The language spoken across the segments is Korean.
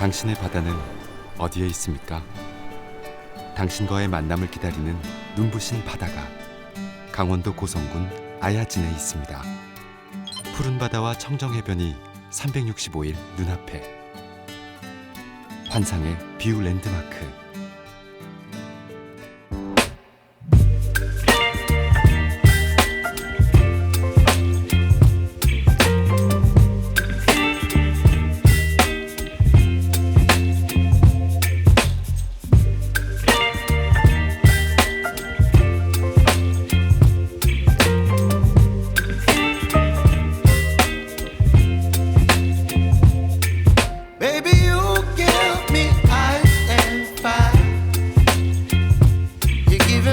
당신의 바다는 어디에 있습니까? 당신과의 만남을 기다리는 눈부신 바다가 강원도 고성군 아야진에 있습니다. 푸른 바다와 청정 해변이 365일 눈앞에 환상의 뷰 랜드마크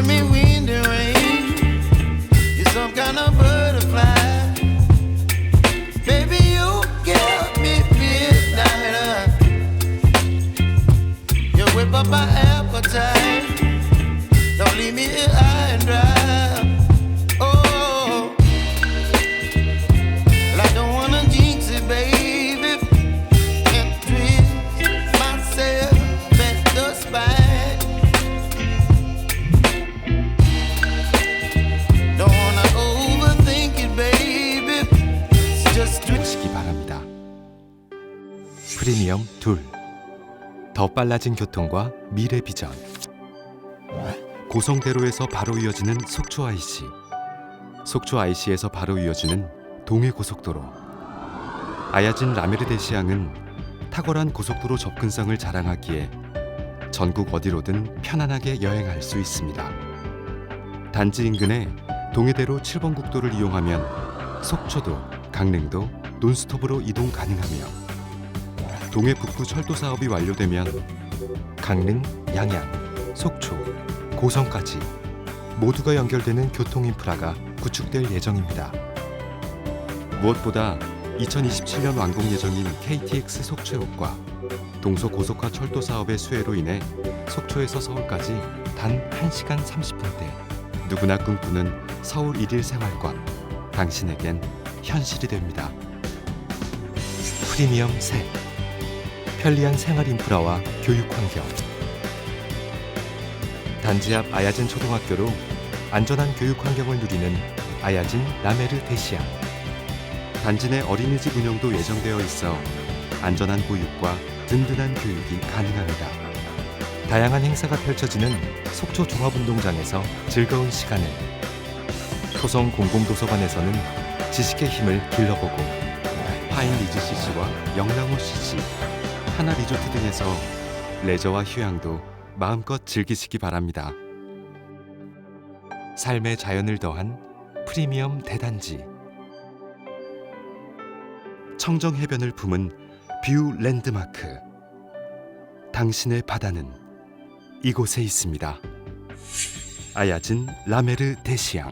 me wind and rain. You're some kind of butterfly. 프리미엄 둘. 더 빨라진 교통과 미래 비전. 고성대로에서 바로 이어지는 속초 IC. 속초 IC에서 바로 이어지는 동해 고속도로. 아야진 라메르데시앙은 탁월한 고속도로 접근성을 자랑하기에 전국 어디로든 편안하게 여행할 수 있습니다. 단지 인근에 동해대로 7번 국도를 이용하면 속초도, 강릉도 논스톱으로 이동 가능하며 동해 북부 철도 사업이 완료되면 강릉, 양양, 속초, 고성까지 모두가 연결되는 교통 인프라가 구축될 예정입니다. 무엇보다 2027년 완공 예정인 KTX 속초역과 동서 고속화 철도 사업의 수혜로 인해 속초에서 서울까지 단 1시간 30분대 누구나 꿈꾸는 서울 일일 생활권 당신에겐 현실이 됩니다. 프리미엄 셋 편리한 생활 인프라와 교육 환경 단지 앞 아야진 초등학교로 안전한 교육 환경을 누리는 아야진 라메르 대시아 단지 내 어린이집 운영도 예정되어 있어 안전한 보육과 든든한 교육이 가능합니다. 다양한 행사가 펼쳐지는 속초 종합운동장에서 즐거운 시간을 토성 공공도서관에서는 지식의 힘을 길러보고 파인 리즈 CC와 영랑호 CC, 하나 리조트 등에서 레저와 휴양도 마음껏 즐기시기 바랍니다. 삶의 자연을 더한 프리미엄 대단지 청정 해변을 품은 뷰 랜드마크 당신의 바다는 이곳에 있습니다. 아야진 라메르 대시앙